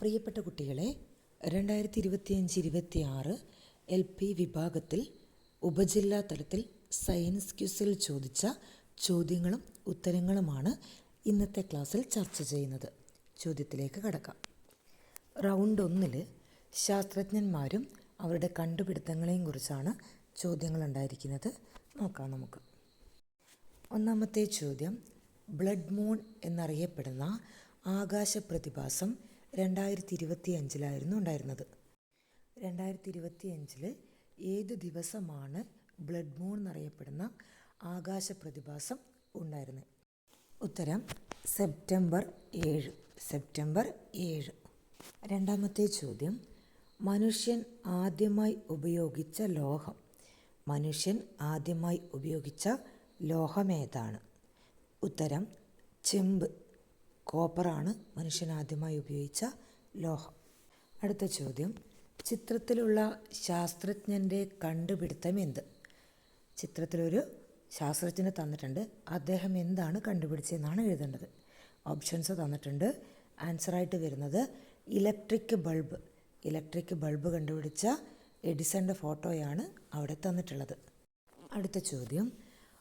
പ്രിയപ്പെട്ട കുട്ടികളെ രണ്ടായിരത്തി ഇരുപത്തിയഞ്ച് ഇരുപത്തി ആറ് എൽ പി വിഭാഗത്തിൽ ഉപജില്ലാ തലത്തിൽ സയൻസ് ക്യൂസിൽ ചോദിച്ച ചോദ്യങ്ങളും ഉത്തരങ്ങളുമാണ് ഇന്നത്തെ ക്ലാസ്സിൽ ചർച്ച ചെയ്യുന്നത്. ചോദ്യത്തിലേക്ക് കടക്കാം. റൗണ്ട് ഒന്നിൽ ശാസ്ത്രജ്ഞന്മാരും അവരുടെ കണ്ടുപിടുത്തങ്ങളെയും കുറിച്ചാണ് ചോദ്യങ്ങൾ ഉണ്ടായിരിക്കുന്നത് നോക്കാം നമുക്ക്. ഒന്നാമത്തെ ചോദ്യം ബ്ലഡ് മൂൺ എന്നറിയപ്പെടുന്ന ആകാശ പ്രതിഭാസം രണ്ടായിരത്തി ഇരുപത്തി അഞ്ചിലായിരുന്നു ഉണ്ടായിരുന്നത്. രണ്ടായിരത്തി ഇരുപത്തി അഞ്ചിൽ ഏത് ദിവസമാണ് ബ്ലഡ് മൂൺ എന്നറിയപ്പെടുന്ന ആകാശ പ്രതിഭാസം ഉണ്ടായിരുന്നത്? ഉത്തരം സെപ്റ്റംബർ ഏഴ്. സെപ്റ്റംബർ ഏഴ്. രണ്ടാമത്തെ ചോദ്യം മനുഷ്യൻ ആദ്യമായി ഉപയോഗിച്ച ലോഹം. മനുഷ്യൻ ആദ്യമായി ഉപയോഗിച്ച ലോഹമേതാണ് ഉത്തരം ചെമ്പ്. കോപ്പറാണ് മനുഷ്യൻ ആദ്യമായി ഉപയോഗിച്ച ലോഹം. അടുത്ത ചോദ്യം. ചിത്രത്തിലുള്ള ശാസ്ത്രജ്ഞന്റെ കണ്ടുപിടുത്തം എന്ത്? ചിത്രത്തിലൊരു ശാസ്ത്രജ്ഞനെ തന്നിട്ടുണ്ട്. അദ്ദേഹം എന്താണ് കണ്ടുപിടിച്ചതെന്നാണ് എഴുതേണ്ടത്. ഓപ്ഷൻസ് തന്നിട്ടുണ്ട്. ആൻസറായിട്ട് വരുന്നത് ഇലക്ട്രിക് ബൾബ്. ഇലക്ട്രിക് ബൾബ് കണ്ടുപിടിച്ച എഡിസന്റെ ഫോട്ടോയാണ് അവിടെ തന്നിട്ടുള്ളത്. അടുത്ത ചോദ്യം.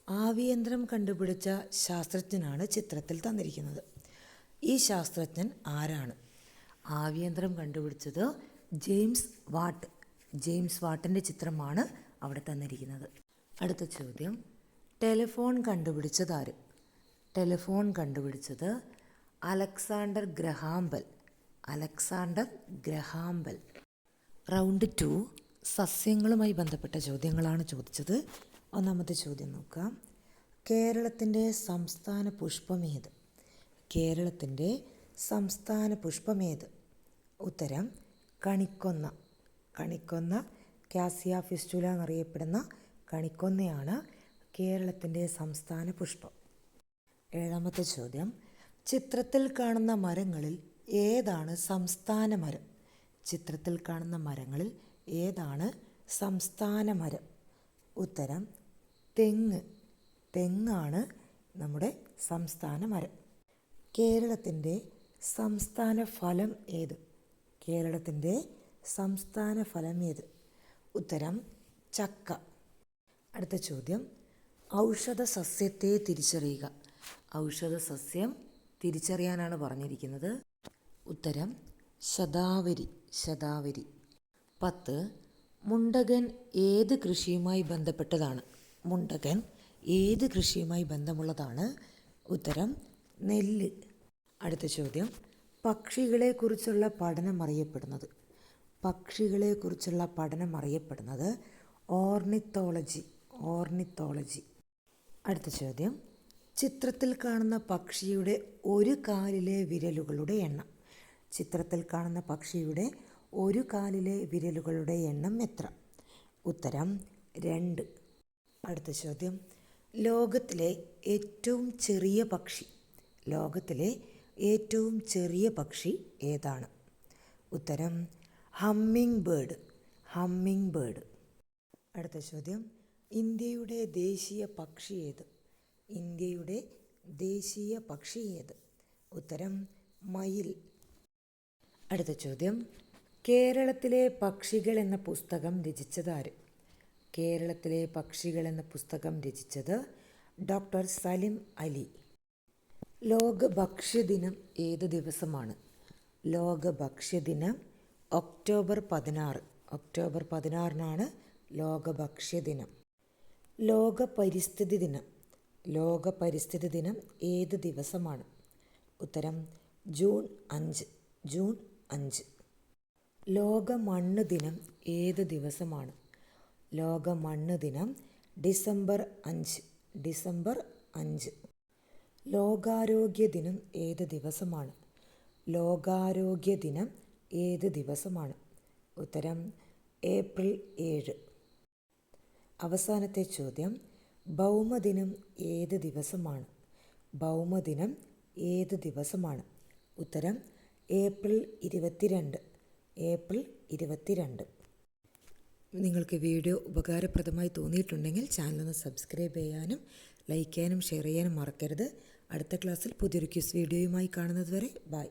ആവിയന്ത്രം കണ്ടുപിടിച്ച ശാസ്ത്രജ്ഞനാണ് ചിത്രത്തിൽ തന്നിരിക്കുന്നത്. ഈ ശാസ്ത്രജ്ഞൻ ആരാണ്? ആവിയന്ത്രം കണ്ടുപിടിച്ചത് ജെയിംസ് വാട്ട്. ജെയിംസ് വാട്ടിന്റെ ചിത്രമാണ് അവിടെ തന്നിരിക്കുന്നത്. അടുത്ത ചോദ്യം. ടെലിഫോൺ കണ്ടുപിടിച്ചത് ആര്? ടെലിഫോൺ കണ്ടുപിടിച്ചത് Alexander Graham Bell Alexander Graham Bell round two. സസ്യങ്ങളുമായി ബന്ധപ്പെട്ട ചോദ്യങ്ങളാണ് ചോദിച്ചത്. ഒന്നാമത്തെ ചോദ്യം നോക്കാം. കേരളത്തിന്റെ സംസ്ഥാന പുഷ്പമേത് കേരളത്തിന്റെ സംസ്ഥാന പുഷ്പമേത്? ഉത്തരം കണിക്കൊന്ന. കണിക്കൊന്ന കാസിയ ഫിസ്റ്റുല എന്നറിയപ്പെടുന്ന കണിക്കൊന്നയാണ് കേരളത്തിന്റെ സംസ്ഥാന പുഷ്പം. ഏഴാമത്തെ ചോദ്യം ചിത്രത്തിൽ കാണുന്ന മരങ്ങളിൽ ഏതാണ് സംസ്ഥാന മരം? ചിത്രത്തിൽ കാണുന്ന മരങ്ങളിൽ ഏതാണ് സംസ്ഥാന മരം? ഉത്തരം തെങ്ങ്. തെങ്ങാണ് നമ്മുടെ സംസ്ഥാന മരം. കേരളത്തിന്റെ സംസ്ഥാന ഫലം ഏത്? കേരളത്തിന്റെ സംസ്ഥാന ഫലം ഏത്? ഉത്തരം ചക്ക. അടുത്ത ചോദ്യം ഔഷധ സസ്യത്തെ തിരിച്ചറിയുക. ഔഷധ സസ്യം തിരിച്ചറിയാനാണ് പറഞ്ഞിരിക്കുന്നത്. ഉത്തരം ശതാവരി ശതാവരി. പത്ത് മുണ്ടകൻ ഏത് കൃഷിയുമായി ബന്ധപ്പെട്ടതാണ്? മുണ്ടകൻ ഏത് കൃഷിയുമായി ബന്ധമുള്ളതാണ്? ഉത്തരം നെല്ല്. അടുത്ത ചോദ്യം. പക്ഷികളെക്കുറിച്ചുള്ള പഠനം അറിയപ്പെടുന്നത്. പക്ഷികളെക്കുറിച്ചുള്ള പഠനം അറിയപ്പെടുന്നത് ഓർണിത്തോളജി ഓർണിത്തോളജി. അടുത്ത ചോദ്യം. ചിത്രത്തിൽ കാണുന്ന പക്ഷിയുടെ ഒരു കാലിലെ വിരലുകളുടെ എണ്ണം. ചിത്രത്തിൽ കാണുന്ന പക്ഷിയുടെ ഒരു കാലിലെ വിരലുകളുടെ എണ്ണം എത്ര? ഉത്തരം രണ്ട്. അടുത്ത ചോദ്യം. ലോകത്തിലെ ഏറ്റവും ചെറിയ പക്ഷി. ലോകത്തിലെ ഏറ്റവും ചെറിയ പക്ഷി ഏതാണ്? ഉത്തരം ഹമ്മിങ് ബേർഡ്. Humming bird. അടുത്ത ചോദ്യം ഇന്ത്യയുടെ ദേശീയ പക്ഷി ഏത്? ഇന്ത്യയുടെ ദേശീയ പക്ഷി ഏത്? ഉത്തരം മയിൽ. അടുത്ത ചോദ്യം കേരളത്തിലെ പക്ഷികൾ എന്ന പുസ്തകം രചിച്ചത് ആര്? കേരളത്തിലെ പക്ഷികൾ എന്ന പുസ്തകം രചിച്ചത് ഡോക്ടർ സലിം അലി. ലോക ഭക്ഷ്യദിനം ഏത് ദിവസമാണ്? ലോക ഭക്ഷ്യദിനം ഒക്ടോബർ പതിനാറ്. ഒക്ടോബർ പതിനാറിനാണ് ലോക ഭക്ഷ്യദിനം ലോക പരിസ്ഥിതി ദിനം ലോക പരിസ്ഥിതി ദിനം ഏത് ദിവസമാണ്? ഉത്തരം ജൂൺ അഞ്ച്. ജൂൺ അഞ്ച്. ലോക മണ്ണ് ദിനം ഏത് ദിവസമാണ്? ലോക മണ്ണ് ദിനം ഡിസംബർ അഞ്ച്. ഡിസംബർ അഞ്ച്. ലോകാരോഗ്യ ദിനം ഏത് ദിവസമാണ്? ലോകാരോഗ്യ ദിനം ഏത് ദിവസമാണ്? ഉത്തരം ഏപ്രിൽ ഏഴ്. അവസാനത്തെ ചോദ്യം ഭൗമദിനം ഏത് ദിവസമാണ്? ഭൗമദിനം ഏത് ദിവസമാണ്? ഉത്തരം ഏപ്രിൽ ഇരുപത്തിരണ്ട്. ഏപ്രിൽ ഇരുപത്തിരണ്ട്. നിങ്ങൾക്ക് വീഡിയോ ഉപകാരപ്രദമായി തോന്നിയിട്ടുണ്ടെങ്കിൽ ചാനലൊന്ന് സബ്സ്ക്രൈബ് ചെയ്യാനും ലൈക്ക് ചെയ്യാനും ഷെയർ ചെയ്യാനും മറക്കരുത്. അടുത്ത ക്ലാസ്സിൽ പുതിയൊരു ക്യൂസ് വീഡിയോയുമായി കാണുന്നത് വരെ ബൈ.